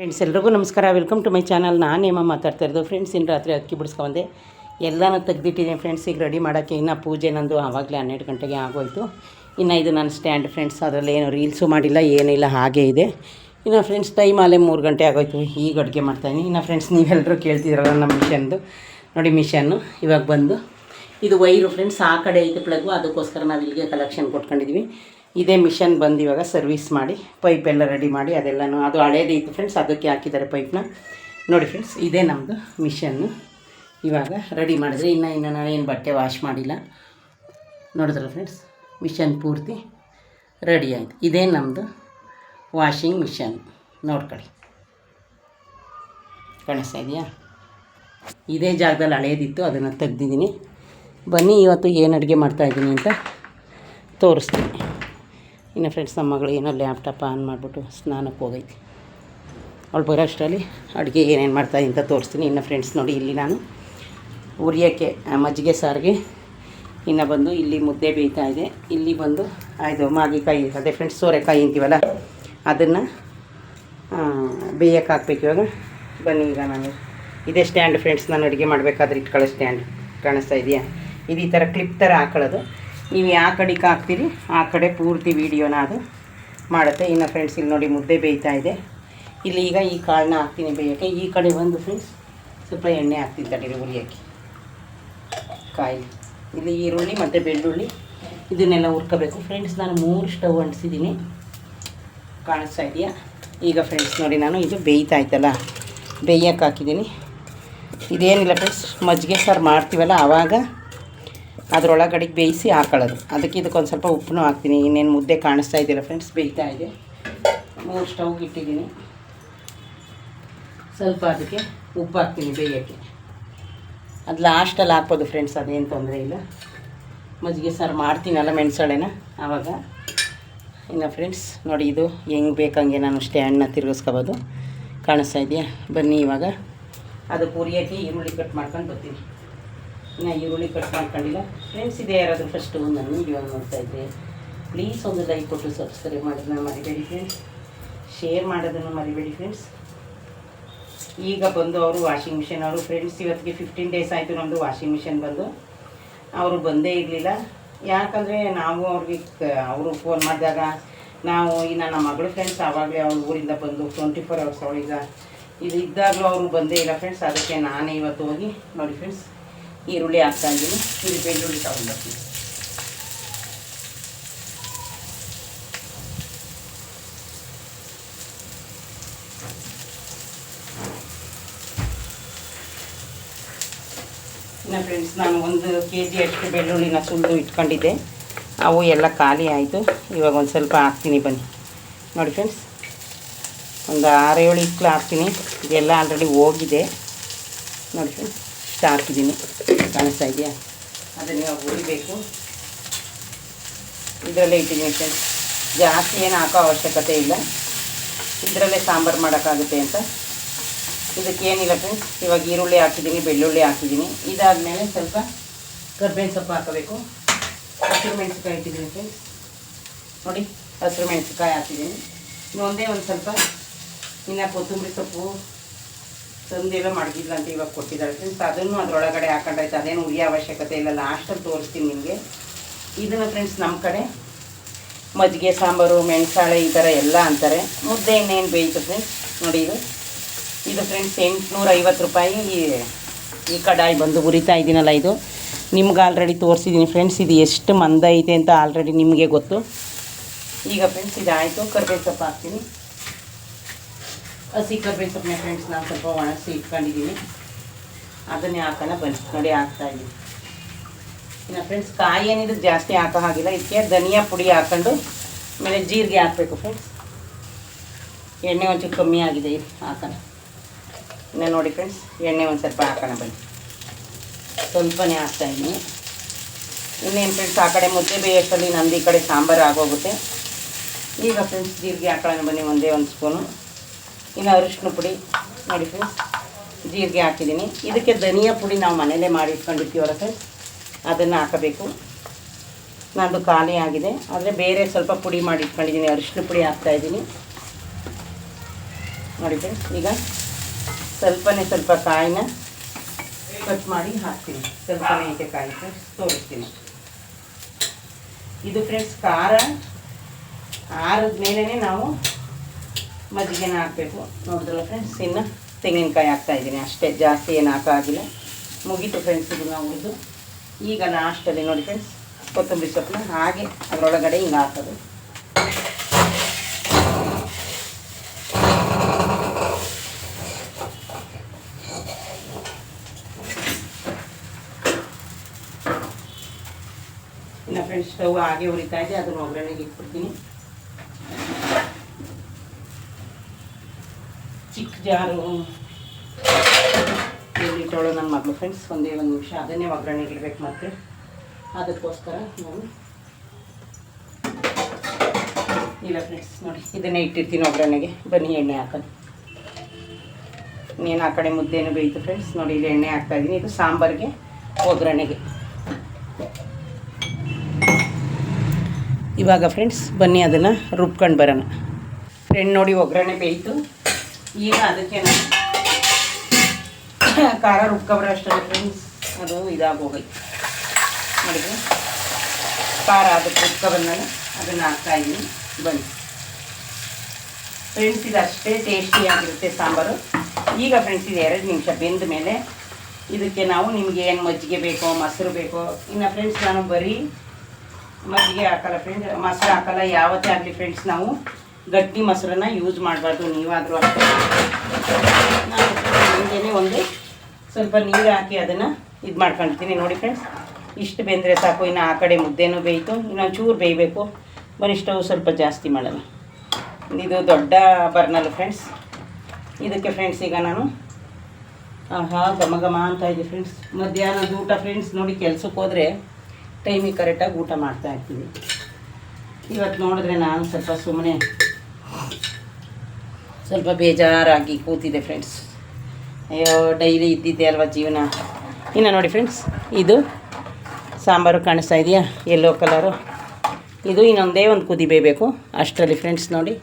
Friends ಎಲ್ರಿಗೂ ನಮಸ್ಕಾರ. Welcome to my channel ನಾನು ಏಮ ಮಾತಾಡ್ತಾ ಇರೋದು. ಫ್ರೆಂಡ್ಸ್ ಇನ್ನು ರಾತ್ರಿ ಅಕ್ಕಿ ಬಿಡಿಸ್ಕೊಂಡೆ ಎಲ್ಲನೂ ತೆಗ್ದಿಟ್ಟಿದ್ದೀನಿ ಫ್ರೆಂಡ್ಸ್ ಈಗ ರೆಡಿ ಮಾಡೋಕ್ಕೆ ಇನ್ನು ಪೂಜೆ ನಂದು ಆವಾಗಲೇ ಹನ್ನೆರಡು ಗಂಟೆಗೆ ಆಗೋಯಿತು. ಇನ್ನು ಇದು ನಾನು ಸ್ಟ್ಯಾಂಡ್ ಫ್ರೆಂಡ್ಸ್ ಅದರಲ್ಲಿ ಏನು ರೀಲ್ಸು ಮಾಡಿಲ್ಲ, ಏನಿಲ್ಲ, ಹಾಗೇ ಇದೆ. ಇನ್ನು ಫ್ರೆಂಡ್ಸ್ ಟೈಮ್ ಅಲ್ಲೇ ಮೂರು ಗಂಟೆ ಆಗೋಯ್ತು. ಈಗ ಅಡುಗೆ ಮಾಡ್ತಾಯಿದ್ದೀನಿ ಇನ್ನು ಫ್ರೆಂಡ್ಸ್ ನೀವೆಲ್ಲರೂ ಕೇಳ್ತಿದ್ರಲ್ಲ ನಮ್ಮ ಮಿಷನ್ದು ನೋಡಿ ಮಿಷನ್ನು ಇವಾಗ ಬಂದು. ಇದು ವೈರು ಫ್ರೆಂಡ್ಸ್ ಆ ಕಡೆ ಐತೆ ಪ್ಲಗ್ಗು ಅದಕ್ಕೋಸ್ಕರ ನಾವು ಇಲ್ಲಿಗೆ ಕಲೆಕ್ಷನ್ ಕೊಟ್ಕೊಂಡಿದ್ವಿ. ಇದೇ ಮಿಷನ್ ಬಂದು ಇವಾಗ ಸರ್ವಿಸ್ ಮಾಡಿ, ಪೈಪ್ ಎಲ್ಲ ರೆಡಿ ಮಾಡಿ ಅದೆಲ್ಲನೂ, ಅದು ಹಳೇದೇ ಇತ್ತು ಫ್ರೆಂಡ್ಸ್ ಅದಕ್ಕೆ ಹಾಕಿದ್ದಾರೆ ಪೈಪ್ನ ನೋಡಿ ಫ್ರೆಂಡ್ಸ್ ಇದೇ ನಮ್ಮದು ಮಿಷನ್ನು ಇವಾಗ ರೆಡಿ ಮಾಡಿದ್ರೆ ಇನ್ನು ಇನ್ನು ನಾನು ಏನು ಬಟ್ಟೆ ವಾಶ್ ಮಾಡಿಲ್ಲ. ನೋಡಿದ್ರಲ್ಲ ಫ್ರೆಂಡ್ಸ್ ಮಿಷನ್ ಪೂರ್ತಿ ರೆಡಿ ಆಯಿತು. ಇದೇ ನಮ್ಮದು ವಾಷಿಂಗ್ ಮಿಷನ್. ನೋಡ್ಕೊಳ್ಳಿ. ಕಾಣಿಸ್ತಾ ಇದೆಯಾ? ಇದೇ ಜಾಗದಲ್ಲಿ ಹಳೇದಿತ್ತು, ಅದನ್ನು ತೆಗ್ದಿದ್ದೀನಿ. ಬನ್ನಿ, ಇವತ್ತು ಏನು ಅಡುಗೆ ಮಾಡ್ತಾಯಿದ್ದೀನಿ ಅಂತ ತೋರಿಸ್ತೀನಿ. ಇನ್ನು ಫ್ರೆಂಡ್ಸ್ ನಮ್ಮ ಮಗಳು ಏನೋ ಲ್ಯಾಪ್ಟಾಪ್ ಆನ್ ಮಾಡಿಬಿಟ್ಟು ಸ್ನಾನಕ್ಕೆ ಹೋಗೈತಿ. ಅವಳು ಬರೋ ಅಷ್ಟರಲ್ಲಿ ಅಡುಗೆ ಏನೇನು ಮಾಡ್ತಾ ಅಂತ ತೋರಿಸ್ತೀನಿ. ಇನ್ನು ಫ್ರೆಂಡ್ಸ್ ನೋಡಿ ಇಲ್ಲಿ ನಾನು ಉರಿಯೋಕ್ಕೆ ಮಜ್ಜಿಗೆ ಸಾರಿಗೆ ಇನ್ನು ಬಂದು ಇಲ್ಲಿ ಮುದ್ದೆ ಬೇಯ್ತಾ ಇದೆ. ಇಲ್ಲಿ ಬಂದು ಆಯಿತು ಮಾಗಿಕಾಯಿ ಅದೇ ಫ್ರೆಂಡ್ಸ್ ಸೋರೆಕಾಯಿ ಅಂತೀವಲ್ಲ, ಅದನ್ನು ಬೇಯಕ್ಕೆ ಹಾಕ್ಬೇಕು ಇವಾಗ. ಬನ್ನಿ ಈಗ ನಾನು. ಇದೇ ಸ್ಟ್ಯಾಂಡ್ ಫ್ರೆಂಡ್ಸ್ ನಾನು ಅಡುಗೆ ಮಾಡಬೇಕಾದ್ರೆ ಇಟ್ಕೊಳ್ಳೋ ಸ್ಟ್ಯಾಂಡ್ ಕಾಣಿಸ್ತಾ ಇದೆಯಾ? ಇದು ಈ ಥರ ಕ್ಲಿಪ್ ಥರ ಹಾಕೊಳ್ಳೋದು. ನೀವು ಯಾವ ಕಡೆಗೆ ಹಾಕ್ತೀರಿ, ಆ ಕಡೆ ಪೂರ್ತಿ ವೀಡಿಯೋನ ಅದು ಮಾಡುತ್ತೆ. ಇನ್ನು ಫ್ರೆಂಡ್ಸ್ ಇಲ್ಲಿ ನೋಡಿ ಮುದ್ದೆ ಬೇಯ್ತಾ ಇದೆ. ಇಲ್ಲಿ ಈಗ ಈ ಕಾಳನ್ನ ಹಾಕ್ತೀನಿ ಬೇಯೋಕ್ಕೆ. ಈ ಕಡೆ ಬಂದು ಫ್ರೆಂಡ್ಸ್ ಸ್ವಲ್ಪ ಎಣ್ಣೆ ಹಾಕ್ತೀನಿ ತಡೀರಿ ಹುರಿಯೋಕ್ಕೆ. ಕಾಯಿ ಇಲ್ಲಿ ಈರುಳ್ಳಿ ಮತ್ತು ಬೆಳ್ಳುಳ್ಳಿ, ಇದನ್ನೆಲ್ಲ ಹುರ್ಕೋಬೇಕು. ಫ್ರೆಂಡ್ಸ್ ನಾನು ಮೂರು ಸ್ಟವ್ ಅಂಟಿಸಿದ್ದೀನಿ. ಕಾಣಿಸ್ತಾ ಇದೆಯಾ? ಈಗ ಫ್ರೆಂಡ್ಸ್ ನೋಡಿ ನಾನು ಇದು ಬೇಯ್ತಾ ಆಯ್ತಲ್ಲ ಬೇಯಕ್ಕೆ ಹಾಕಿದ್ದೀನಿ. ಇದೇನಿಲ್ಲ ಫ್ರೆಂಡ್ಸ್ ಮಜ್ಜಿಗೆ ಸಾರು ಮಾಡ್ತೀವಲ್ಲ, ಆವಾಗ ಅದರೊಳಗಡೆಗೆ ಬೇಯಿಸಿ ಹಾಕೊಳ್ಳೋದು. ಅದಕ್ಕೆ ಇದಕ್ಕೊಂದು ಸ್ವಲ್ಪ ಉಪ್ಪನ್ನು ಹಾಕ್ತೀನಿ. ಇನ್ನೇನು ಮುದ್ದೆ ಕಾಣಿಸ್ತಾ ಇದೆಯಲ್ಲ ಫ್ರೆಂಡ್ಸ್ ಬೇಯ್ತಾ ಇದೆ. ಮೂರು ಸ್ಟವ್ಗೆ ಇಟ್ಟಿದ್ದೀನಿ. ಸ್ವಲ್ಪ ಅದಕ್ಕೆ ಉಪ್ಪು ಹಾಕ್ತೀನಿ ಬೇಯೋಕ್ಕೆ. ಅದು ಲಾಸ್ಟಲ್ಲಿ ಹಾಕ್ಬೋದು ಫ್ರೆಂಡ್ಸ್ ಅದೇನು ತೊಂದರೆ ಇಲ್ಲ. ಮಜ್ಜಿಗೆ ಸಾರು ಮಾಡ್ತೀನಲ್ಲ ಮೆಣಸಳೆನ, ಆವಾಗ. ಇನ್ನು ಫ್ರೆಂಡ್ಸ್ ನೋಡಿ ಇದು ಹೆಂಗೆ ಬೇಕಂಗೆ ನಾನು ಸ್ಟ್ಯಾಂಡ್ನ ತಿರುಗಿಸ್ಕೋಬೋದು. ಕಾಣಿಸ್ತಾ ಇದೆಯಾ? ಬನ್ನಿ ಇವಾಗ. ಅದು ಪುರಿಯೋಕ್ಕೆ ಈರುಳ್ಳಿ ಕಟ್ ಮಾಡ್ಕೊಂಡು ಬರ್ತೀನಿ. ಇನ್ನು ಈರುಳ್ಳಿ ಕಟ್ ಮಾಡ್ಕೊಂಡಿಲ್ಲ. ಫ್ರೆಂಡ್ಸ್ ಇದೆ ಯಾರಾದರೂ ಫಸ್ಟು ನನ್ನ ವಿಡಿಯೋ ನೋಡ್ತಾ ಇದ್ದೆ ಪ್ಲೀಸ್ ಒಂದು ಲೈಕ್ ಕೊಟ್ಟು ಸಬ್ಸ್ಕ್ರೈಬ್ ಮಾಡೋದನ್ನ ಮರಿಬೇಡಿ ಫ್ರೆಂಡ್ಸ್ ಶೇರ್ ಮಾಡೋದನ್ನು ಮರಿಬೇಡಿ ಫ್ರೆಂಡ್ಸ್ ಈಗ ಬಂದು ಅವರು ವಾಷಿಂಗ್ ಮಿಷಿನ್ ಅವರು ಫ್ರೆಂಡ್ಸ್ ಇವತ್ತಿಗೆ ಫಿಫ್ಟೀನ್ ಡೇಸ್ ಆಯಿತು ನಮ್ಮದು ವಾಷಿಂಗ್ ಮಿಷಿನ್ ಬಂದು. ಅವರು ಬಂದೇ ಇರಲಿಲ್ಲ. ಯಾಕಂದರೆ ನಾವು ಅವ್ರಿಗೆ ಅವರು ಫೋನ್ ಮಾಡಿದಾಗ ನಾವು ಈ ನನ್ನ ಮಗಳು ಫ್ರೆಂಡ್ಸ್ ಆವಾಗಲೇ ಅವ್ರ ಊರಿಂದ ಬಂದು ಟ್ವೆಂಟಿ ಫೋರ್ ಅವರ್ಸ್ ಅವಳೀಗ ಇದು ಇದ್ದಾಗಲೂ ಅವರು ಬಂದೇ ಇಲ್ಲ ಫ್ರೆಂಡ್ಸ್ ಅದಕ್ಕೆ ನಾನೇ ಇವತ್ತು ಹೋಗಿ ನೋಡಿ ಫ್ರೆಂಡ್ಸ್ ಈರುಳ್ಳಿ ಹಾಕ್ತಾ ಇದ್ದೀನಿ. ಇದು ಬೆಳ್ಳುಳ್ಳಿ ತಗೊಂಡ್ಬರ್ತೀನಿ. ಇನ್ನು ಫ್ರೆಂಡ್ಸ್ ನಾನು ಒಂದು ಕೆ ಜಿ ಅಷ್ಟು ಬೆಳ್ಳುಳ್ಳಿನ ಸುಲಿದು ಇಟ್ಕೊಂಡಿದ್ದೆ. ಅವು ಎಲ್ಲ ಖಾಲಿ ಆಯಿತು. ಇವಾಗ ಒಂದು ಸ್ವಲ್ಪ ಹಾಕ್ತೀನಿ ಬನ್ನಿ. ನೋಡಿ ಫ್ರೆಂಡ್ಸ್ ಒಂದು ಆರೇಳು ಇಕ್ಕಲು ಹಾಕ್ತೀನಿ. ಇದೆಲ್ಲ ಆಲ್ರೆಡಿ ಹೋಗಿದೆ. ನೋಡಿ ಫ್ರೆಂಡ್ಸ್ ಇಷ್ಟು ಹಾಕಿದ್ದೀನಿ ಕಾಣಿಸ್ತಾ ಇದೆಯಾ? ಅದನ್ನು ಹುರಿಬೇಕು. ಇದರಲ್ಲೇ ಇಟ್ಟಿದ್ದೀನಿ ಫ್ರೆಂಡ್ಸ್ ಜಾಸ್ತಿ ಏನು ಹಾಕೋ ಅವಶ್ಯಕತೆ ಇಲ್ಲ. ಇದರಲ್ಲೇ ಸಾಂಬಾರು ಮಾಡೋಕ್ಕಾಗುತ್ತೆ ಅಂತ. ಇದಕ್ಕೆ ಏನಿಲ್ಲ ಫ್ರೆಂಡ್ಸ್ ಇವಾಗ ಈರುಳ್ಳಿ ಹಾಕಿದ್ದೀನಿ, ಬೆಳ್ಳುಳ್ಳಿ ಹಾಕಿದ್ದೀನಿ. ಇದಾದಮೇಲೆ ಸ್ವಲ್ಪ ಕರ್ಬೇವಿನ ಸೊಪ್ಪು ಹಾಕಬೇಕು. ಹಸಿರು ಮೆಣಸಿನ್ಕಾಯಿ ಇಟ್ಟಿದ್ದೀನಿ ಫ್ರೆಂಡ್ಸ್ ನೋಡಿ, ಹಸಿರು ಮೆಣಸಿನ್ಕಾಯಿ ಹಾಕಿದ್ದೀನಿ. ಇನ್ನೊಂದೇ ಒಂದು ಸ್ವಲ್ಪ ಇನ್ನು ಕೊತ್ತಂಬರಿ ಸೊಪ್ಪು ತಂದೆಲ್ಲ ಮಡಗಿಲ್ಲ ಅಂತ ಇವಾಗ ಕೊಟ್ಟಿದ್ದಾರೆ. ಫ್ರೆಂಡ್ಸ್ ಅದನ್ನು ಅದರೊಳಗಡೆ ಹಾಕೊಂಡಾಯ್ತು ಅದೇನು ಉರಿಯ ಅವಶ್ಯಕತೆ ಇಲ್ಲ ಲಾಸ್ಟಲ್ಲಿ ತೋರಿಸ್ತೀನಿ ನಿಮಗೆ. ಇದನ್ನು ಫ್ರೆಂಡ್ಸ್ ನಮ್ಮ ಕಡೆ ಮಜ್ಜಿಗೆ, ಸಾಂಬಾರು, ಮೆಣಸಾಳೆ ಈ ಥರ ಎಲ್ಲ ಅಂತಾರೆ. ಮುದ್ದೆ ಇನ್ನೇನು ಬೇಯಿತು ಫ್ರೆಂಡ್ಸ್ ನೋಡಿ ಇದು. ಇದು ಫ್ರೆಂಡ್ಸ್ ಎಂಟುನೂರ ಐವತ್ತು ರೂಪಾಯಿ ಈ- ಕಡಾಯಿ ಬಂದು ಉರಿತಾ ಇದ್ದೀನಲ್ಲ ಇದು. ನಿಮ್ಗೆ ಆಲ್ರೆಡಿ ತೋರಿಸಿದ್ದೀನಿ ಫ್ರೆಂಡ್ಸ್ ಇದು ಎಷ್ಟು ಮಂದ ಐತೆ ಅಂತ ಆಲ್ರೆಡಿ ನಿಮಗೆ ಗೊತ್ತು. ಈಗ ಫ್ರೆಂಡ್ಸ್ ಇದಾಯಿತು. ಕರ್ಬೇವು ಸೊಪ್ಪು ಹಾಕ್ತೀನಿ. ಹಸಿ ಕರ್ಬೇವು ಸೊಪ್ಪನ್ನ ಫ್ರೆಂಡ್ಸ್ ನಾನು ಸ್ವಲ್ಪ ಒಣಗಿಸಿ ಇಟ್ಕೊಂಡಿದ್ದೀನಿ ಅದನ್ನೇ ಹಾಕೋಣ ಬನ್ನಿ, ನೋಡಿ ಹಾಕ್ತಾ ಇದ್ದೀನಿ ಇನ್ನು ಫ್ರೆಂಡ್ಸ್ ಕಾಯಿ ಏನಿದ್ರು ಜಾಸ್ತಿ ಹಾಕೋ ಹಾಗಿಲ್ಲ, ಇದಕ್ಕೆ ಧನಿಯಾ ಪುಡಿ ಹಾಕೊಂಡು, ಆಮೇಲೆ ಜೀರಿಗೆ ಹಾಕಬೇಕು ಫ್ರೆಂಡ್ಸ್ ಎಣ್ಣೆ ಒಂಚೂರು ಕಮ್ಮಿ ಆಗಿದೆ ಹಾಕೋಣ. ಇನ್ನು ನೋಡಿ ಫ್ರೆಂಡ್ಸ್ ಎಣ್ಣೆ ಒಂದು ಸ್ವಲ್ಪ ಹಾಕೋಣ ಬನ್ನಿ. ಸ್ವಲ್ಪನೇ ಹಾಕ್ತಾಯಿದ್ದೀನಿ ಇನ್ನೇನು ಫ್ರೆಂಡ್ಸ್ ಆ ಕಡೆ ಮುದ್ದೆ ಬೇಯಷ್ಟಲ್ಲಿ ನಂದು ಈ ಕಡೆ ಸಾಂಬಾರು ಆಗೋಗುತ್ತೆ. ಈಗ ಫ್ರೆಂಡ್ಸ್ ಜೀರಿಗೆ ಹಾಕೊಳ್ಳೋಣ ಬನ್ನಿ, ಒಂದೇ ಒಂದು ಸ್ಪೂನು ಇನ್ನು ಅರಿಶಿನ ಪುಡಿ ನೋಡಿ ಫ್ರೆಂಡ್ಸ್ ಜೀರಿಗೆ ಹಾಕಿದ್ದೀನಿ. ಇದಕ್ಕೆ ಧನಿಯಾ ಪುಡಿ ನಾವು ಮನೇಲೇ ಮಾಡಿ ಇಟ್ಕೊಂಡಿರ್ತೀವಲ್ಲ ಫ್ರೆಂಡ್ಸ್ ಅದನ್ನು ಹಾಕಬೇಕು. ನಾನು ಖಾಲಿ ಆಗಿದೆ. ಆದರೆ ಬೇರೆ ಸ್ವಲ್ಪ ಪುಡಿ ಮಾಡಿ ಇಟ್ಕೊಂಡಿದ್ದೀನಿ, ಅರಿಶಿನ ಪುಡಿ ಹಾಕ್ತಾಯಿದ್ದೀನಿ ನೋಡಿ ಫ್ರೆಂಡ್ಸ್ ಈಗ ಸ್ವಲ್ಪನೇ ಸ್ವಲ್ಪ ಕಾಯಿನ ಕಟ್ ಮಾಡಿ ಹಾಕ್ತೀನಿ. ಸ್ವಲ್ಪನೇ ಐತೆ ಕಾಯಿ ಫ್ರೆಂಡ್ಸ್ ತೋರಿಸ್ತೀನಿ. ಇದು ಫ್ರೆಂಡ್ಸ್ ಖಾರ ಆರದ ಮೇಲೇ ನಾವು ಮಜ್ಜಿಗೆನ ಹಾಕಬೇಕು? ನೋಡಿದ್ರಲ್ಲ ಫ್ರೆಂಡ್ಸ್ ಇನ್ನು ತೆಂಗಿನಕಾಯಿ ಹಾಕ್ತಾ ಇದ್ದೀನಿ. ಅಷ್ಟೇ, ಜಾಸ್ತಿ ಏನು ಹಾಕಾಗಿಲ್ಲ. ಮುಗೀತು ಫ್ರೆಂಡ್ಸ್ ಇದು ನಾವು ಇದು ಈಗ ಲಾಸ್ಟಲ್ಲಿ ನೋಡಿ ಫ್ರೆಂಡ್ಸ್ ಕೊತ್ತಂಬರಿ ಸೊಪ್ಪನ್ನ ಹಾಗೆ ಅದರೊಳಗಡೆ ಹಿಂಗೆ ಹಾಕೋದು. ಇನ್ನು ಫ್ರೆಂಡ್ಸ್ ಸ್ಟವ್ ಹಾಗೆ ಉರಿತಾ ಇದೆ. ಅದನ್ನು ಒಗ್ಗರಣೆಗೆ ಇಟ್ಬಿಡ್ತೀನಿ. ಜಾರು ಎಲ್ಲಿಟ್ಟವಳು ನನ್ನ ಮಗಳು. ಫ್ರೆಂಡ್ಸ್ ಒಂದೇ ಒಂದು ನಿಮಿಷ. ಅದನ್ನೇ ಒಗ್ಗರಣೆಗೆ ಇಡಬೇಕು ಮತ್ತೆ. ಅದಕ್ಕೋಸ್ಕರ ನಾನು ಇಲ್ಲ ಫ್ರೆಂಡ್ಸ್ ನೋಡಿ, ಇದನ್ನೇ ಇಟ್ಟಿರ್ತೀನಿ ಒಗ್ಗರಣೆಗೆ. ಬನ್ನಿ, ಎಣ್ಣೆ ಹಾಕೋದು ಇನ್ನೇನು ಆ ಕಡೆ ಮುದ್ದೆನೂ ಬೇಯಿತು ಫ್ರೆಂಡ್ಸ್ ನೋಡಿ, ಇಲ್ಲಿ ಎಣ್ಣೆ ಹಾಕ್ತಾ ಇದ್ದೀನಿ. ಇದು ಸಾಂಬಾರಿಗೆ ಒಗ್ಗರಣೆಗೆ. ಇವಾಗ ಫ್ರೆಂಡ್ಸ್ ಬನ್ನಿ ಅದನ್ನು ರುಬ್ಕೊಂಡು ಬರೋಣ. ಫ್ರೆಂಡ್ ನೋಡಿ, ಒಗ್ಗರಣೆ ಬೇಯಿತು. ಈಗ ಅದಕ್ಕೆ ನಾನು ಖಾರ ರುಬ್ಕೊಬ್ರೆ ಅಷ್ಟೇ ಫ್ರೆಂಡ್ಸ್ ಅದು ಇದಾಗೋಗಿ. ನೋಡಿದ್ರೆ? ಖಾರ ಅದಕ್ಕೆ ರುಬ್ಕೊಬಂದಾಗ ಅದನ್ನು ಹಾಕ್ತಾಯಿದ್ದೀನಿ ಬನ್ನಿ. ಫ್ರೆಂಡ್ಸ್ ಇದು ಅಷ್ಟೇ ಟೇಸ್ಟಿಯಾಗಿರುತ್ತೆ ಸಾಂಬಾರು. ಈಗ ಫ್ರೆಂಡ್ಸ್ ಇದು ಎರಡು ನಿಮಿಷ ಬೆಂದ ಮೇಲೆ ಇದಕ್ಕೆ ನಾವು ನಿಮಗೆ ಏನು ಮಜ್ಜಿಗೆ ಬೇಕೋ, ಮೊಸರು ಬೇಕೋ, ಇನ್ನು ಫ್ರೆಂಡ್ಸ್ ನಾನು ಬರೀ ಮಜ್ಜಿಗೆ ಹಾಕಲ್ಲ ಫ್ರೆಂಡ್ಸ್ ಮೊಸರು ಹಾಕಲ್ಲ, ಯಾವತ್ತೇ ಆಗಲಿ ಫ್ರೆಂಡ್ಸ್ ನಾವು ಗಟ್ಟಿ ಮೊಸರನ್ನ ಯೂಸ್ ಮಾಡಬಾರ್ದು, ನೀವಾದರೂ ಅಷ್ಟೇ. ನಾನು ಒಂದು ಸ್ವಲ್ಪ ನೀರು ಹಾಕಿ ಅದನ್ನು ಇದು ಮಾಡ್ಕೊಳ್ತೀನಿ ನೋಡಿ ಫ್ರೆಂಡ್ಸ್ ಇಷ್ಟು ಬೆಂದರೆ ಸಾಕು. ಇನ್ನು ಆ ಕಡೆ ಮುದ್ದೆನೂ ಬೇಯಿತು. ಇನ್ನೊಂದು ಚೂರು ಬೇಯಬೇಕು. ಸ್ಟವ್ ಸ್ವಲ್ಪ ಜಾಸ್ತಿ ಮಾಡೋಣ. ಇದು ದೊಡ್ಡ ಬರ್ನಲ್ ಫ್ರೆಂಡ್ಸ್ ಇದಕ್ಕೆ ಫ್ರೆಂಡ್ಸ್ ಈಗ ನಾನು, ಆಹಾ, ಘಮ ಘಮ ಅಂತ ಇದೆ ಫ್ರೆಂಡ್ಸ್ ಮಧ್ಯಾಹ್ನದ ಊಟ ಫ್ರೆಂಡ್ಸ್ ನೋಡಿ ಕೆಲ್ಸಕ್ಕೆ ಹೋದರೆ ಟೈಮಿಗೆ ಕರೆಕ್ಟಾಗಿ ಊಟ ಮಾಡ್ತಾ ಇರ್ತೀನಿ. ಇವತ್ತು ನೋಡಿದ್ರೆ ನಾನು ಸ್ವಲ್ಪ ಸುಮ್ಮನೆ ಸ್ವಲ್ಪ ಬೇಜಾರಾಗಿ ಕೂತಿದೆ ಫ್ರೆಂಡ್ಸ್ ಅಯ್ಯೋ ಡೈಲಿ ಇದ್ದಿದ್ದೆ ಅಲ್ವಾ ಜೀವನ? ಇನ್ನು ನೋಡಿ ಫ್ರೆಂಡ್ಸ್ ಇದು ಸಾಂಬಾರು ಕಾಣಿಸ್ತಾ ಇದೆಯಾ? ಯೆಲ್ಲೋ ಕಲರು ಇದು ಇನ್ನೊಂದೇ ಒಂದು ಕುದಿ ಬೇಯಬೇಕು. ಅಷ್ಟರಲ್ಲಿ ಫ್ರೆಂಡ್ಸ್ ನೋಡಿ,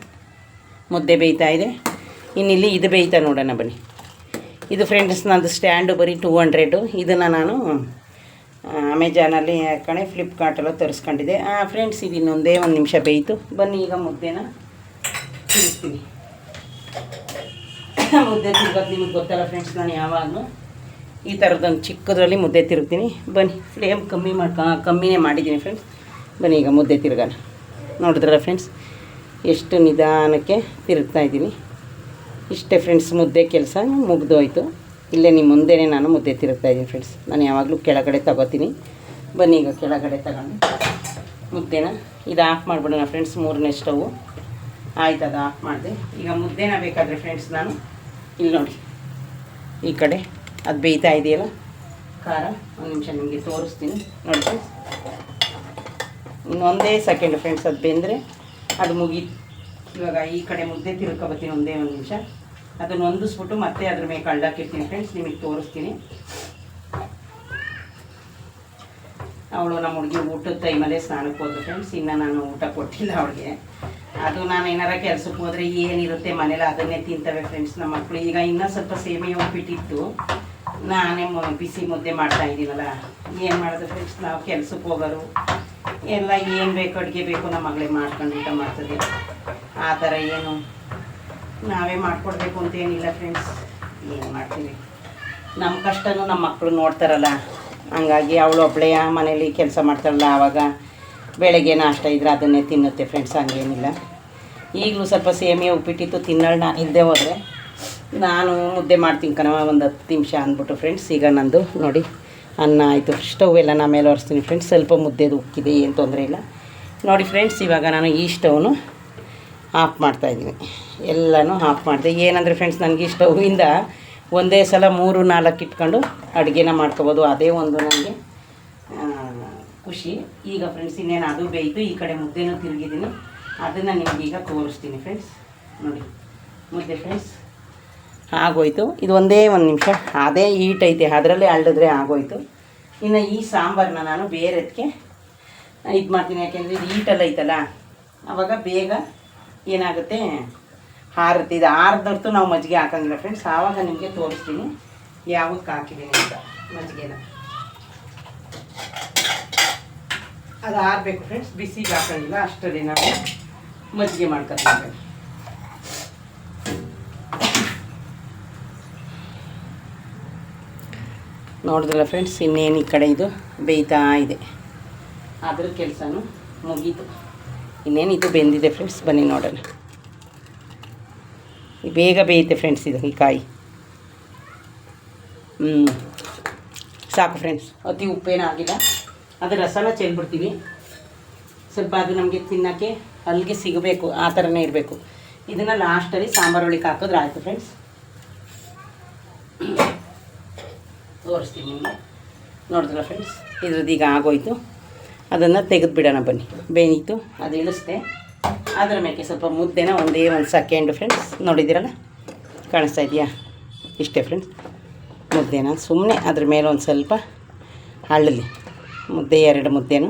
ಮುದ್ದೆ ಬೇಯ್ತಾ ಇದೆ. ಇನ್ನಿಲ್ಲಿ ಇದು ಬೇಯ್ತಾ ನೋಡೋಣ ಬನ್ನಿ. ಇದು ಫ್ರೆಂಡ್ಸ್ ನಂದು ಸ್ಟ್ಯಾಂಡು ಬರೀ ಟೂ ಹಂಡ್ರೆಡು ಇದನ್ನು ನಾನು ಅಮೆಜಾನಲ್ಲಿ ಕಣೆ ಫ್ಲಿಪ್ಕಾರ್ಟಲ್ಲೋ ತರಿಸ್ಕೊಂಡಿದ್ದೆ. ಫ್ರೆಂಡ್ಸ್ ಇದು ಇನ್ನೊಂದೇ ಒಂದು ನಿಮಿಷ ಬೇಯಿತು. ಬನ್ನಿ ಈಗ ಮುದ್ದೆನ. ಮುದ್ದೆ ತಿರುಗೋದು ನಿಮಗೆ ಗೊತ್ತಲ್ಲ ಫ್ರೆಂಡ್ಸ್ ನಾನು ಯಾವಾಗಲೂ ಈ ಥರದೊಂದು ಚಿಕ್ಕದ್ರಲ್ಲಿ ಮುದ್ದೆ ತಿರುಗ್ತೀನಿ. ಬನ್ನಿ ಫ್ಲೇಮ್ ಕಮ್ಮಿ ಮಾಡ್ಕ ಕಮ್ಮಿನೇ ಮಾಡಿದ್ದೀನಿ ಫ್ರೆಂಡ್ಸ್ ಬನ್ನಿ ಈಗ ಮುದ್ದೆ ತಿರುಗಲ್ಲ ನೋಡಿದ್ರಲ್ಲ ಫ್ರೆಂಡ್ಸ್ ಎಷ್ಟು ನಿಧಾನಕ್ಕೆ ತಿರುಗ್ತಾ ಇದ್ದೀನಿ. ಇಷ್ಟೇ ಫ್ರೆಂಡ್ಸ್ ಮುದ್ದೆ ಕೆಲಸ ಮುಗಿದೋಯ್ತು. ಇಲ್ಲೇ ನಿಮ್ಮ ಮುಂದೆನೇ ನಾನು ಮುದ್ದೆ ತಿರುಗ್ತಾ ಇದ್ದೀನಿ ಫ್ರೆಂಡ್ಸ್ ನಾನು ಯಾವಾಗಲೂ ಕೆಳಗಡೆ ತಗೋತೀನಿ. ಬನ್ನಿ ಈಗ ಕೆಳಗಡೆ ತಗೊಂಡು ಮುದ್ದೆನ ಇದು ಆಫ್ ಮಾಡಿಬಿಡೋಣ ಫ್ರೆಂಡ್ಸ್ ಮೂರನೇ ಸ್ಟವು ಆಯ್ತು ಅದು ಆಫ್ ಮಾಡಿದೆ. ಈಗ ಮುದ್ದೆನ ಬೇಕಾದರೆ ಫ್ರೆಂಡ್ಸ್ ನಾನು. ಇಲ್ಲಿ ನೋಡಿ. ಈ ಕಡೆ ಅದು ಬೇಯ್ತಾ ಇದೆಯಲ್ಲ? ಖಾರ. ಒಂದು ನಿಮಿಷ ನಿಮಗೆ ತೋರಿಸ್ತೀನಿ. ನೋಡಿ ಫ್ರೆಂಡ್ಸ್ ಇನ್ನೊಂದೇ ಸೆಕೆಂಡ್ ಫ್ರೆಂಡ್ಸ್ ಅದು ಬೆಂದರೆ ಅದು ಮುಗೀತು. ಇವಾಗ ಈ ಕಡೆ ಮುದ್ದೆ ತಿರ್ಕೊಬತ್ತೀನಿ ಒಂದೇ ಒಂದು ನಿಮಿಷ. ಅದನ್ನು ಹೊಂದಿಸ್ಬಿಟ್ಟು ಮತ್ತೆ ಅದ್ರ ಮೇಲೆ ಕಳ್ಳಾಕಿರ್ತೀನಿ ಫ್ರೆಂಡ್ಸ್ ನಿಮಗೆ ತೋರಿಸ್ತೀನಿ. ಅವಳು ನಮ್ಮ ಹುಡುಗಿ ಊಟದ ಟೈಮಲ್ಲೇ ಸ್ನಾನಕ್ಕೆ ಹೋದ್ರು ಫ್ರೆಂಡ್ಸ್ ಇನ್ನು ನಾನು ಊಟ ಕೊಟ್ಟಿಲ್ಲ ಅವಳಿಗೆ. ಅದು ನಾನು ಏನಾರ ಕೆಲ್ಸಕ್ಕೆ ಹೋದರೆ ಏನಿರುತ್ತೆ ಮನೇಲಿ ಅದನ್ನೇ ತಿಂತವೆ ಫ್ರೆಂಡ್ಸ್ ನಮ್ಮ ಮಕ್ಕಳು ಈಗ ಇನ್ನೂ ಸ್ವಲ್ಪ ಸೇಮೆ ಉಪ್ಪಿಟ್ಟಿತ್ತು. ನಾನೇ ಬಿಸಿ ಮುದ್ದೆ ಮಾಡ್ತಾ ಇದ್ದೀನಲ್ಲ. ಏನು ಮಾಡೋದು ಫ್ರೆಂಡ್ಸ್ ನಾವು ಕೆಲ್ಸಕ್ಕೆ ಹೋಗೋರು. ಎಲ್ಲ ಏನು ಬೇಕು ಅಡುಗೆ ಬೇಕು ನಮ್ಮ ಮಗಳೇ ಮಾಡ್ಕೊಂಡು ಊಟ ಮಾಡ್ತದೆ. ಆ ಥರ ಏನು ನಾವೇ ಮಾಡಿಕೊಡ್ಬೇಕು ಅಂತೇನಿಲ್ಲ ಫ್ರೆಂಡ್ಸ್ ಏನು ಮಾಡ್ತೀವಿ? ನಮ್ಮ ಕಷ್ಟನೂ ನಮ್ಮ ಮಕ್ಕಳು ನೋಡ್ತಾರಲ್ಲ. ಹಂಗಾಗಿ ಅವಳು ಒಬ್ಬಳೇ ಮನೇಲಿ ಕೆಲಸ ಮಾಡ್ತಾಳಲ್ಲ ಆವಾಗ ಬೆಳಗ್ಗೆ ನಾಷ್ಟ ಇದ್ರೆ ಅದನ್ನೇ ತಿನ್ನುತ್ತೆ ಫ್ರೆಂಡ್ಸ್ ಹಂಗೇನಿಲ್ಲ. ಈಗಲೂ ಸ್ವಲ್ಪ ಸೇಮಿಯ ಉಪ್ಪಿಟ್ಟಿತ್ತು, ತಿನ್ನೋಳು ನಾನು ಇಲ್ಲದೆ ಹೋದರೆ ನಾನು ಮುದ್ದೆ ಮಾಡ್ತೀನಿ ಕಣವ ಒಂದು ಹತ್ತು ನಿಮಿಷ ಅಂದ್ಬಿಟ್ಟು ಫ್ರೆಂಡ್ಸ್ ಈಗ ನಂದು ನೋಡಿ, ಅನ್ನ ಆಯಿತು. ಸ್ಟವ್ ಎಲ್ಲ ನಾ ಮೇಲೆ ಒರೆಸ್ತೀನಿ ಫ್ರೆಂಡ್ಸ್ ಸ್ವಲ್ಪ ಮುದ್ದೆದು ಉಕ್ಕಿದೆ, ಏನು ತೊಂದರೆ ಇಲ್ಲ. ನೋಡಿ ಫ್ರೆಂಡ್ಸ್ ಇವಾಗ ನಾನು ಈ ಸ್ಟವ್ನು ಆಫ್ ಮಾಡ್ತಾಯಿದ್ದೀನಿ ಎಲ್ಲನೂ ಆಫ್ ಮಾಡಿದೆ. ಏನಂದರೆ ಫ್ರೆಂಡ್ಸ್ ನನಗೆ ಈ ಸ್ಟವ್ವಿಂದ ಒಂದೇ ಸಲ ಮೂರು, ನಾಲ್ಕು ಇಟ್ಕೊಂಡು ಅಡುಗೆನ ಮಾಡ್ಕೋಬೋದು. ಅದೇ ಒಂದು ನನಗೆ ಖುಷಿ. ಈಗ ಫ್ರೆಂಡ್ಸ್ ಇನ್ನೇನು ಅದು ಬೇಯಿತು. ಈ ಕಡೆ ಮುದ್ದೆನೂ ತಿರುಗಿದ್ದೀನಿ. ಅದನ್ನು ನಿಮ್ಗೆ ಈಗ ತೋರಿಸ್ತೀನಿ ಫ್ರೆಂಡ್ಸ್ ನೋಡಿ. ಮುದ್ದೆ ಫ್ರೆಂಡ್ಸ್ ಆಗೋಯ್ತು. ಇದು ಒಂದೇ ಒಂದು ನಿಮಿಷ. ಅದೇ ಈಟ್ ಐತೆ. ಅದರಲ್ಲೇ ಅಳ್ಳಿದ್ರೆ ಆಗೋಯ್ತು. ಇನ್ನು ಈ ಸಾಂಬಾರನ್ನ ನಾನು ಬೇರೆದಕ್ಕೆ ಇದು ಮಾಡ್ತೀನಿ ಯಾಕೆಂದರೆ ಇದು ಈಟಲ್ಲ ಐತಲ್ಲ ಆವಾಗ ಬೇಗ ಏನಾಗುತ್ತೆ? ಹಾರುತ್ತೆ ಇದು ಆರ್ದೊರ್ತು ನಾವು ಮಜ್ಜಿಗೆ ಹಾಕಂಗಿಲ್ಲ ಫ್ರೆಂಡ್ಸ್ ಆವಾಗ ನಿಮಗೆ ತೋರಿಸ್ತೀನಿ ಯಾವಕ್ಕೆ ಹಾಕಿದ್ದೀನಿ ಅಂತ ಮಜ್ಜಿಗೆನ. ಅದು ಹಾರಬೇಕು ಫ್ರೆಂಡ್ಸ್ ಬಿಸಿಗೆ ಹಾಕಂಗಿಲ್ಲ, ಅಷ್ಟರಲ್ಲಿ ನಾವು ಮಜ್ಜಿಗೆ ಮಾಡ್ಕೊತೀವಿ ನೋಡಿದ್ರಲ್ಲ ಫ್ರೆಂಡ್ಸ್ ಇನ್ನೇನು ಈ ಕಡೆ ಇದು ಬೇಯ್ತಾ ಇದೆ. ಅದ್ರ ಕೆಲಸನೂ ಮುಗೀತು. ಇನ್ನೇನು ಇದು ಬೆಂದಿದೆ ಫ್ರೆಂಡ್ಸ್ ಬನ್ನಿ ನೋಡೋಣ. ಬೇಗ ಬೇಯುತ್ತೆ ಫ್ರೆಂಡ್ಸ್ ಇದು ಈ ಕಾಯಿ. ಸಾಕು ಫ್ರೆಂಡ್ಸ್ ಅತಿ ಉಪ್ಪೇನಾಗಿಲ್ಲ. ಅದು ರಸನ ಚೆಲ್ಬಿಡ್ತೀವಿ. ಸ್ವಲ್ಪ ಅದು ನಮಗೆ ತಿನ್ನೋಕ್ಕೆ ಅಲ್ಲಿಗೆ ಸಿಗಬೇಕು, ಆ ಥರನೇ ಇರಬೇಕು. ಇದನ್ನು ಲಾಸ್ಟಲ್ಲಿ ಸಾಂಬಾರು ಒಳಗೆ ಹಾಕಿದ್ರೆ ಆಯಿತು ಫ್ರೆಂಡ್ಸ್ ತೋರಿಸ್ತೀನಿ ನಿಮಗೆ. ನೋಡಿದ್ರ ಫ್ರೆಂಡ್ಸ್ ಇದ್ರದ್ದು ಈಗ ಆಗೋಯ್ತು. ಅದನ್ನು ತೆಗೆದು ಬಿಡೋಣ ಬನ್ನಿ. ಬೇಯಿತು, ಅದು ಇಳಿಸ್ದೆ ಅದರ ಮೇಲೆ ಸ್ವಲ್ಪ ಮುದ್ದೆನ ಒಂದೇ ಒಂದು ಸೆಕೆಂಡ್ ಫ್ರೆಂಡ್ಸ್ ನೋಡಿದ್ದೀರಲ್ಲ? ಕಾಣಿಸ್ತಾ ಇದೆಯಾ? ಇಷ್ಟೇ ಫ್ರೆಂಡ್ಸ್ ಮುದ್ದೆನ ಸುಮ್ಮನೆ ಅದ್ರ ಮೇಲೆ ಒಂದು ಸ್ವಲ್ಪ ಅಳ್ಳಲಿ ಮುದ್ದೆ ಎರಡು ಮುದ್ದೆನು.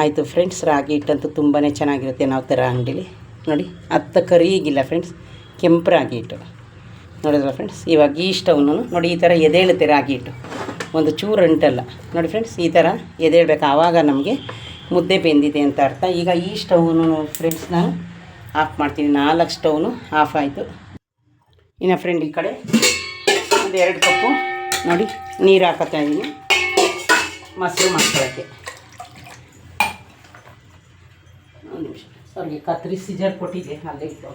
ಆಯಿತು ಫ್ರೆಂಡ್ಸ್ ರಾಗಿ ಹಿಟ್ಟಂತೂ ತುಂಬಾ ಚೆನ್ನಾಗಿರುತ್ತೆ ನಾವು ಥರ ಅಂಗಡಿಲಿ. ನೋಡಿ ಹತ್ತ ಕರಿಗಿಲ್ಲ ಫ್ರೆಂಡ್ಸ್ ಕೆಂಪು ರಾಗಿ ಹಿಟ್ಟು. ನೋಡಿದ್ರ ಫ್ರೆಂಡ್ಸ್ ಇವಾಗ ಈ ಸ್ಟವ್ನು ನೋಡಿ, ಈ ಥರ ಎದೇಳುತ್ತೆ ರಾಗಿ ಹಿಟ್ಟು. ಒಂದು ಚೂರು ಅಂಟಲ್ಲ. ನೋಡಿ ಫ್ರೆಂಡ್ಸ್ ಈ ಥರ ಎದೇಳ್ಬೇಕು. ಆವಾಗ ನಮಗೆ ಮುದ್ದೆ ಬೆಂದಿದೆ ಅಂತ ಅರ್ಥ. ಈಗ ಈ ಸ್ಟವ್ನು ಫ್ರೆಂಡ್ಸ್ ನಾನು ಆಫ್ ಮಾಡ್ತೀನಿ. ನಾಲ್ಕು ಸ್ಟವ್ನು ಆಫ್ ಆಯಿತು. ಇನ್ನು ಫ್ರೆಂಡ್ ಈ ಕಡೆ, ಒಂದು ಎರಡು ಕಪ್ಪು ನೋಡಿ ನೀರು ಹಾಕತ್ತಾ ಇದ್ದೀನಿ ಮೊಸರು ಮಾಡ್ಕೊಳ್ಳೋಕ್ಕೆ ಒಂದು ನಿಮಿಷ. ಅವ್ರಿಗೆ ಕತ್ರಿ ಸಿಜರ್ ಕೊಟ್ಟಿದ್ದೆ ಅಲ್ಲೇ ಇಟ್ಟು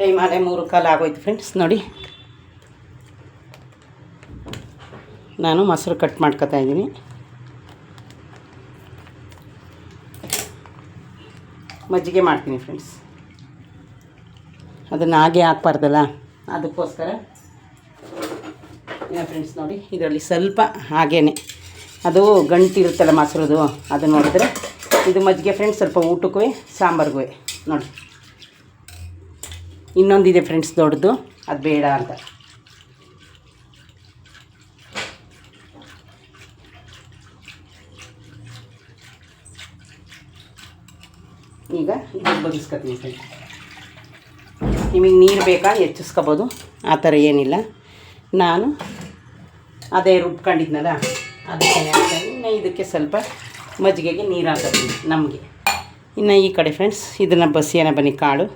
ಟೈಮ್ ಅಲ್ಲೇ ಮೂರು ಕಾಲು ಆಗೋಯ್ತು ಫ್ರೆಂಡ್ಸ್ ನೋಡಿ. ನಾನು ಮೊಸರು ಕಟ್ ಮಾಡ್ಕೊತಾ ಇದ್ದೀನಿ. ಮಜ್ಜಿಗೆ ಮಾಡ್ತೀನಿ ಫ್ರೆಂಡ್ಸ್ ಅದನ್ನು ಹಾಗೆ ಹಾಕ್ಬಾರ್ದಲ್ಲ, ಅದಕ್ಕೋಸ್ಕರ. ಫ್ರೆಂಡ್ಸ್ ನೋಡಿ, ಇದರಲ್ಲಿ ಸ್ವಲ್ಪ ಹಾಗೇ ಅದು ಗಂಟಿರುತ್ತಲ್ಲ ಮೊಸರದು ಅದು ನೋಡಿದ್ರೆ. ಇದು ಮಜ್ಜಿಗೆ ಫ್ರೆಂಡ್ಸ್ ಸ್ವಲ್ಪ ಊಟಕ್ಕೂ ಸಾಂಬಾರ್ಗೂ, ನೋಡಿ. ಇನ್ನೊಂದಿದೆ ಫ್ರೆಂಡ್ಸ್ ದೊಡ್ಡದು, ಅದು ಬೇಡ ಅಂತ. ಈಗ ಇದು ಬಗ್ಗಿಸ್ಕೊತೀನಿ ಫ್ರೆಂಡ್ಸ್ ನಿಮಗೆ ನೀರು ಬೇಕಾ ಹೆಚ್ಚಿಸ್ಕೋಬೋದು, ಆ ಥರ ಏನಿಲ್ಲ. ನಾನು ಅದೇ ರುಬ್ಕೊಂಡಿದ್ನಲ್ಲ ಅದಕ್ಕೆ ಇನ್ನು ಇದಕ್ಕೆ ಸ್ವಲ್ಪ ಮಜ್ಜಿಗೆಗೆ ನೀರು ಹಾಕ್ತೀನಿ ನಮಗೆ. ಇನ್ನು ಈ ಕಡೆ ಫ್ರೆಂಡ್ಸ್ ಇದನ್ನು ಬಸಿಯನ ಬನ್ನಿ ಕಾಳು.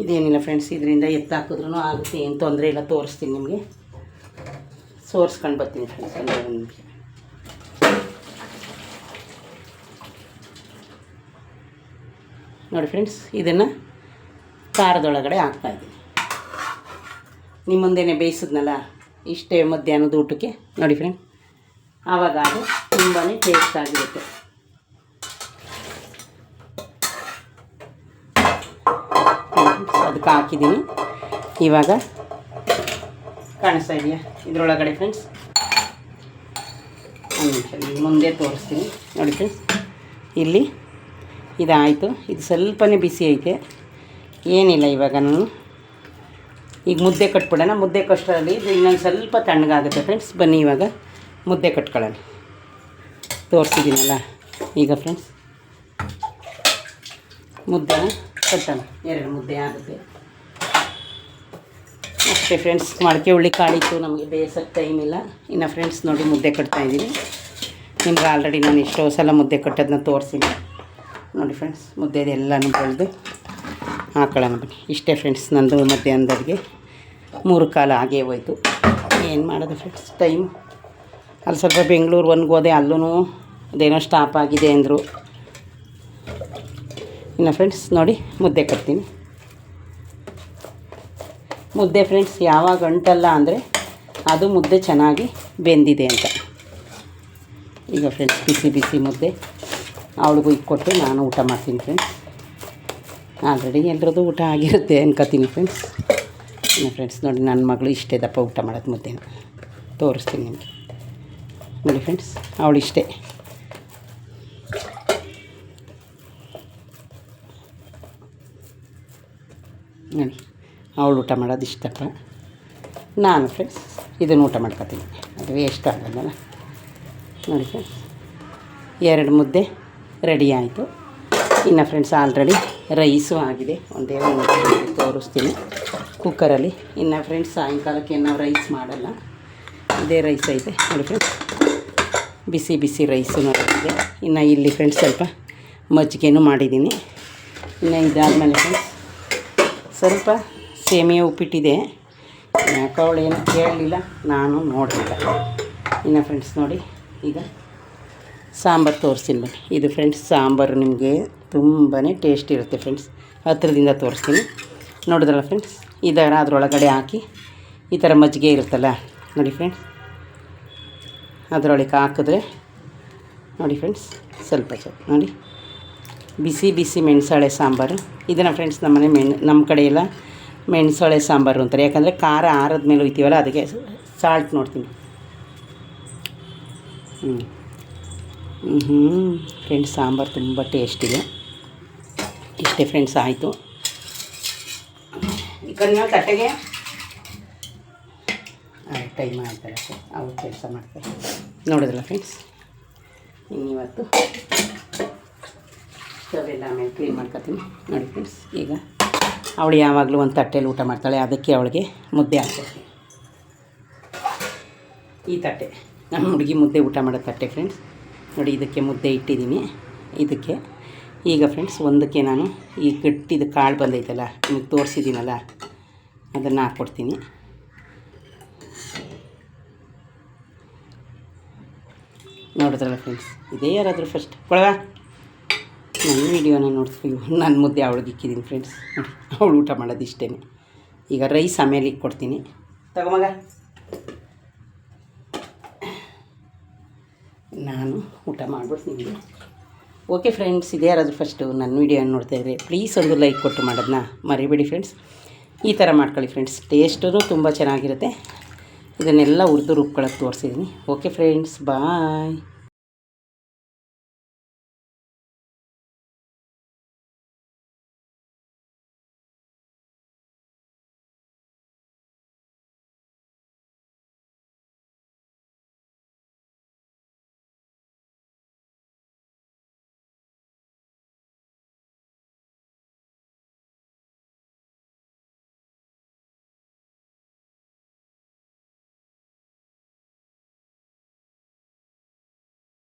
ಇದೇನಿಲ್ಲ ಫ್ರೆಂಡ್ಸ್ ಇದರಿಂದ ಎತ್ತಾಕಿದ್ರೂ ಆಗುತ್ತೆ, ಏನು ತೊಂದರೆ ಇಲ್ಲ, ತೋರಿಸ್ತೀನಿ ನಿಮಗೆ. ಸೋರ್ಸ್ಕೊಂಡು ಬರ್ತೀನಿ ಫ್ರೆಂಡ್ಸ್ ಅಂದರೆ ನಿಮಗೆ ನೋಡಿ ಫ್ರೆಂಡ್ಸ್ ಇದನ್ನು ಖಾರದೊಳಗಡೆ ಹಾಕ್ತಾಯಿದ್ದೀನಿ ನಿಮ್ಮ ಮುಂದೆನೇ ಬೇಯಿಸಿದ್ನಲ್ಲ, ಇಷ್ಟೇ ಮಧ್ಯಾಹ್ನದ ಊಟಕ್ಕೆ, ನೋಡಿ ಫ್ರೆಂಡ್ ಆವಾಗ ಅದು ತುಂಬಾ ಟೇಸ್ಟ್ ಆಗಿರುತ್ತೆ. ಅದಕ್ಕೆ ಹಾಕಿದ್ದೀನಿ. ಇವಾಗ ಕಾಣಿಸ್ತಾ ಇದೆಯಾ? ಇದರೊಳಗಡೆ ಫ್ರೆಂಡ್ಸ್ ಒಂದು ನಿಮಿಷ ಮುಂದೆ ತೋರಿಸ್ತೀನಿ. ನೋಡಿ ಫ್ರೆಂಡ್ಸ್ ಇಲ್ಲಿ ಇದಾಯಿತು. ಇದು ಸ್ವಲ್ಪನೇ ಬಿಸಿ ಐತೆ. ಏನಿಲ್ಲ ಇವಾಗ ನಾನು. ಈಗ ಮುದ್ದೆ ಕಟ್ಬಿಡೋಣ. ಮುದ್ದೆ ಕಷ್ಟರಲ್ಲಿ ಇದು ಇನ್ನೊಂದು ಸ್ವಲ್ಪ ತಣ್ಣಗಾಗುತ್ತೆ ಫ್ರೆಂಡ್ಸ್ ಬನ್ನಿ ಇವಾಗ ಮುದ್ದೆ ಕಟ್ಕೊಳ್ಳೋಣ. ತೋರಿಸಿದ್ದೀನಲ್ಲ ಈಗ ಫ್ರೆಂಡ್ಸ್ ಮುದ್ದೆ ಕಟ್ಟೋಣ. ಎರಡು ಮುದ್ದೆ ಆಗುತ್ತೆ. ಅಷ್ಟೇ ಫ್ರೆಂಡ್ಸ್ ಮಡಕೆ ಹುಳ್ಳಿ ಕಾಳಿತ್ತು, ನಮಗೆ ಬೇಯಿಸೋಕ್ಕೆ ಟೈಮ್ ಇಲ್ಲ. ಇನ್ನು ಫ್ರೆಂಡ್ಸ್ ನೋಡಿ ಮುದ್ದೆ ಕಟ್ತಾ ಇದ್ದೀನಿ. ನಿಮ್ಗೆ ಆಲ್ರೆಡಿ ನಾನು ಎಷ್ಟೋ ಸಲ ಮುದ್ದೆ ಕಟ್ಟೋದನ್ನ ತೋರಿಸಿನಿ. ನೋಡಿ ಫ್ರೆಂಡ್ಸ್ ಮುದ್ದೆದೆಲ್ಲನೂ ಬೆಳೆದು ಹಾಕೊಳ್ಳೋಣ ಬನ್ನಿ. ಇಷ್ಟೇ ಫ್ರೆಂಡ್ಸ್ ನಂದು ಮಧ್ಯಾಹ್ನದ ಅಡುಗೆ ಮೂರು ಕಾಲ ಹಾಗೇ ಹೋಯಿತು. ಏನು ಮಾಡೋದು ಫ್ರೆಂಡ್ಸ್ ಟೈಮ್ ಅಲ್ಲಿ ಸ್ವಲ್ಪ ಬೆಂಗಳೂರು ಒನ್ಗೆ ಹೋದೆ ಅಲ್ಲೂ ಅದೇನೋ ಸ್ಟಾಪ್ ಆಗಿದೆ ಅಂದರು. ಇನ್ನು ಫ್ರೆಂಡ್ಸ್ ನೋಡಿ ಮುದ್ದೆ ಕಟ್ತೀನಿ. ಮುದ್ದೆ ಫ್ರೆಂಡ್ಸ್ ಯಾವಾಗ ಅಂಟಲ್ಲ ಅಂದರೆ ಅದು ಮುದ್ದೆ ಚೆನ್ನಾಗಿ ಬೆಂದಿದೆ ಅಂತ. ಈಗ ಫ್ರೆಂಡ್ಸ್ ಬಿಸಿ ಬಿಸಿ ಮುದ್ದೆ ಅವಳಿಗೂ ಇಕ್ಕೊಟ್ಟು ನಾನು ಊಟ ಮಾಡ್ತೀನಿ ಫ್ರೆಂಡ್ಸ್ ಆಲ್ರೆಡಿ ಎಲ್ರದ್ದು ಊಟ ಆಗಿರುತ್ತೆ ಅನ್ಕೋತೀನಿ ಫ್ರೆಂಡ್ಸ್ ಫ್ರೆಂಡ್ಸ್ ನೋಡಿ ನನ್ನ ಮಗಳು ಇಷ್ಟೇ ದಪ್ಪ ಊಟ ಮಾಡೋದು ಮುದ್ದೆ ತೋರಿಸ್ತೀನಿ ನಿಮಗೆ. ನೋಡಿ ಫ್ರೆಂಡ್ಸ್ ಅವಳು ಇಷ್ಟೇ. ನೋಡಿ. ಅವಳು ಊಟ ಮಾಡೋದು ಇಷ್ಟಪ್ಪ ನಾನು ಫ್ರೆಂಡ್ಸ್ ಇದನ್ನು ಊಟ ಮಾಡ್ಕೊತೀನಿ. ಅದು ವೇಸ್ಟ್ ಆಗಲ್ಲ. ನೋಡಿ ಫ್ರೆಂಡ್ಸ್ ಎರಡು ಮುದ್ದೆ ರೆಡಿ ಆಯಿತು. ಇನ್ನು ಫ್ರೆಂಡ್ಸ್ ಆಲ್ರೆಡಿ ರೈಸು ಆಗಿದೆ. ಒಂದೇ ಒಂದು ತೋರಿಸ್ತೀನಿ. ಕುಕ್ಕರಲ್ಲಿ ಇನ್ನು ಫ್ರೆಂಡ್ಸ್ ಸಾಯಂಕಾಲಕ್ಕೆ ನಾವು ರೈಸ್ ಮಾಡಲ್ಲ. ಇದೇ ರೈಸ್ ಐತೆ. ನೋಡಿ ಫ್ರೆಂಡ್ಸ್ ಬಿಸಿ ಬಿಸಿ ರೈಸು ನೋಡಿದೆ ಇನ್ನು ಇಲ್ಲಿ ಫ್ರೆಂಡ್ಸ್ ಸ್ವಲ್ಪ ಮಜ್ಜಿಗೆನೂ ಮಾಡಿದ್ದೀನಿ. ಇನ್ನು ಇದಾದಮೇಲೆ ಫ್ರೆಂಡ್ಸ್ ಸ್ವಲ್ಪ ಸೇಮಿಯಾ ಉಪ್ಪಿಟ್ಟಿದೆ. ಯಾಕೆ ಅವಳು ಏನು ಕೇಳಲಿಲ್ಲ, ನಾನು ನೋಡಲಿಲ್ಲ ಇನ್ನು ಫ್ರೆಂಡ್ಸ್ ನೋಡಿ, ಈಗ ಸಾಂಬಾರು ತೋರಿಸ್ತೀನಿ ಬನ್ನಿ. ಇದು ಫ್ರೆಂಡ್ಸ್ ಸಾಂಬಾರು ನಿಮಗೆ ತುಂಬಾ ಟೇಸ್ಟ್ ಇರುತ್ತೆ ಫ್ರೆಂಡ್ಸ್ ಹತ್ತಿರದಿಂದ ತೋರಿಸ್ತೀನಿ. ನೋಡಿದ್ರಲ್ಲ ಫ್ರೆಂಡ್ಸ್ ಇದರ ಅದರೊಳಗಡೆ ಹಾಕಿ, ಈ ಥರ ಮಜ್ಜಿಗೆ ಇರುತ್ತಲ್ಲ, ನೋಡಿ ಫ್ರೆಂಡ್ಸ್ ಅದರೊಳಗೆ ಹಾಕಿದ್ರೆ, ನೋಡಿ ಫ್ರೆಂಡ್ಸ್ ಸ್ವಲ್ಪ ಸ್ವಲ್ಪ, ನೋಡಿ. ಬಿಸಿ ಬಿಸಿ ಮೆಣಸಾಳೆ ಸಾಂಬಾರು. ಇದನ್ನು ಫ್ರೆಂಡ್ಸ್ ನಮ್ಮನೆ ಮೆಣ್ ನಮ್ಮ ಕಡೆಯೆಲ್ಲ ಮೆಣಸಾಳೆ ಸಾಂಬಾರು ಅಂತಾರೆ. ಯಾಕಂದರೆ ಖಾರ ಆರದ ಮೇಲೆ ಹೋಯ್ತೀವಲ್ಲ ಅದಕ್ಕೆ ಸಾಲ್ಟ್ ನೋಡ್ತೀನಿ. ಹ್ಞೂ ಹ್ಞೂ ಫ್ರೆಂಡ್ಸ್ ಸಾಂಬಾರು ತುಂಬ ಟೇಸ್ಟ್ ಇದೆ. ಇಷ್ಟೇ ಫ್ರೆಂಡ್ಸ್ ಆಯಿತು. ಈ ತಟ್ಟೆಗೆ? ಟೈಮ್ ಆಯ್ತಲ್ಲ ಅವ್ರು ಕೆಲಸ ಮಾಡ್ತಾರೆ. ನೋಡಿದ್ರಲ್ಲ ಫ್ರೆಂಡ್ಸ್ ಇನ್ನಿವತ್ತು ಸ್ಟವೆಲ್ಲ ಆಮೇಲೆ ಕ್ಲೀನ್ ಮಾಡ್ಕೊತೀನಿ. ನೋಡಿ ಫ್ರೆಂಡ್ಸ್ ಈಗ ಅವಳು ಯಾವಾಗಲೂ ಒಂದು ತಟ್ಟೆಯಲ್ಲಿ ಊಟ ಮಾಡ್ತಾಳೆ, ಅದಕ್ಕೆ ಅವಳಿಗೆ ಮುದ್ದೆ ಹಾಕ್ಕೊಡ್ತೀನಿ ಈ ತಟ್ಟೆ. ನಮ್ಮ ಹುಡುಗಿ ಮುದ್ದೆ ಊಟ ಮಾಡೋ ತಟ್ಟೆ ಫ್ರೆಂಡ್ಸ್ ನೋಡಿ, ಇದಕ್ಕೆ ಮುದ್ದೆ ಇಟ್ಟಿದ್ದೀನಿ. ಇದಕ್ಕೆ ಈಗ ಫ್ರೆಂಡ್ಸ್ ಒಂದಕ್ಕೆ ನಾನು ಈ ಕಟ್ಟಿದ ಕಾಳು ಬಂದೈತಲ್ಲ, ನಿಮಗೆ ತೋರಿಸಿದ್ದೀನಲ್ಲ, ಅದನ್ನು ಹಾಕ್ಕೊಡ್ತೀನಿ. ನೋಡಿದ್ರಲ್ಲ ಫ್ರೆಂಡ್ಸ್ ಇದೇ ಯಾರಾದರೂ ಫಸ್ಟ್ ಕೊಳವ ನನ್ನ ವಿಡಿಯೋನ ನೋಡ್ತೀವಿ ನನ್ನ ಮುದ್ದೆ ಅವಳಿಗೆ ಇಕ್ಕಿದ್ದೀನಿ ಫ್ರೆಂಡ್ಸ್ ನೋಡಿ ಅವಳು ಊಟ ಮಾಡೋದು ಇಷ್ಟೇ ಈಗ ರೈಸ್ ಆಮೇಲೆ ಇಕ್ಕೊಡ್ತೀನಿ ತಗೊಮಗ ನಾನು ಊಟ ಮಾಡ್ಬಿಡ್ತೀನಿ. ಓಕೆ ಫ್ರೆಂಡ್ಸ್ ಇದೇ ಯಾರಾದರೂ ಫಸ್ಟು ನನ್ನ ವೀಡಿಯೋನ ನೋಡ್ತಾ ಇದ್ರೆ ಪ್ಲೀಸ್ ಒಂದು ಲೈಕ್ ಕೊಟ್ಟು ಮಾಡೋದನ್ನ ಮರಿಬೇಡಿ ಫ್ರೆಂಡ್ಸ್ ಈ ಥರ ಮಾಡ್ಕೊಳ್ಳಿ ಫ್ರೆಂಡ್ಸ್ ಟೇಸ್ಟೂ ತುಂಬ ಚೆನ್ನಾಗಿರುತ್ತೆ. ಇದನ್ನೆಲ್ಲ ಹುರಿದು ರುಬ್ಕೊಳ್ಳೋಕೆ ತೋರಿಸಿದ್ದೀನಿ ಓಕೆ ಫ್ರೆಂಡ್ಸ್ ಬಾಯ್